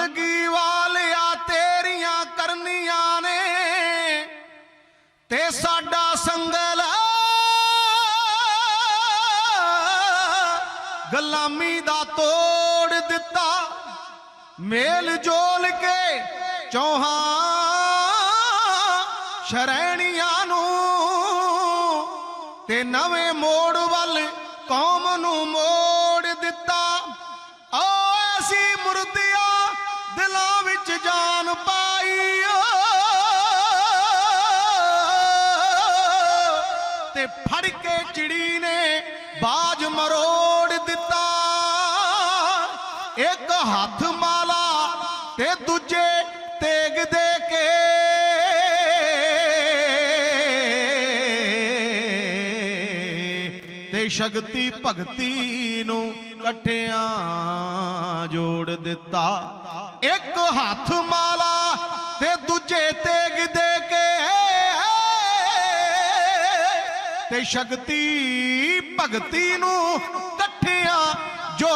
ਕਲਗੀ ਵਾਲਿਆ ਤੇਰੀਆਂ ਕਰਨੀਆਂ ਨੇ ਤੇ ਸਾਡਾ ਸੰਗਲ ਗੁਲਾਮੀ ਦਾ ਤੋੜ ਦਿੱਤਾ, ਮੇਲ ਜੋਲ ਕੇ ਚੌਹਾਂ ਸ਼ਰੈਣੀਆਂ ਨੂੰ ਤੇ ਨਵੇਂ ਮੋੜ ਵੱਲ ਕੌਮ ਨੂੰ ਮੋੜ ਤੇ ਫੜ ਕੇ ਚਿੜੀ ਨੇ ਬਾਜ ਮਰੋੜ ਦਿੱਤਾ। ਇੱਕ ਹੱਥ ਮਾਲਾ ਤੇ ਦੂਜੇ ਤੇਗ ਦੇ ਕੇ। ਤੇ ਸ਼ਕਤੀ ਭਗਤੀ ਨੂੰ ਇਕੱਠਿਆਂ ਜੋੜ ਦਿੱਤਾ। ਇੱਕ ਹੱਥ ਮਾਲਾ ਤੇ ਦੂਜੇ ਤੇਗ ਤੇ ਸ਼ਕਤੀ ਭਗਤੀ ਨੂੰ ਇਕੱਠਿਆਂ ਜੋ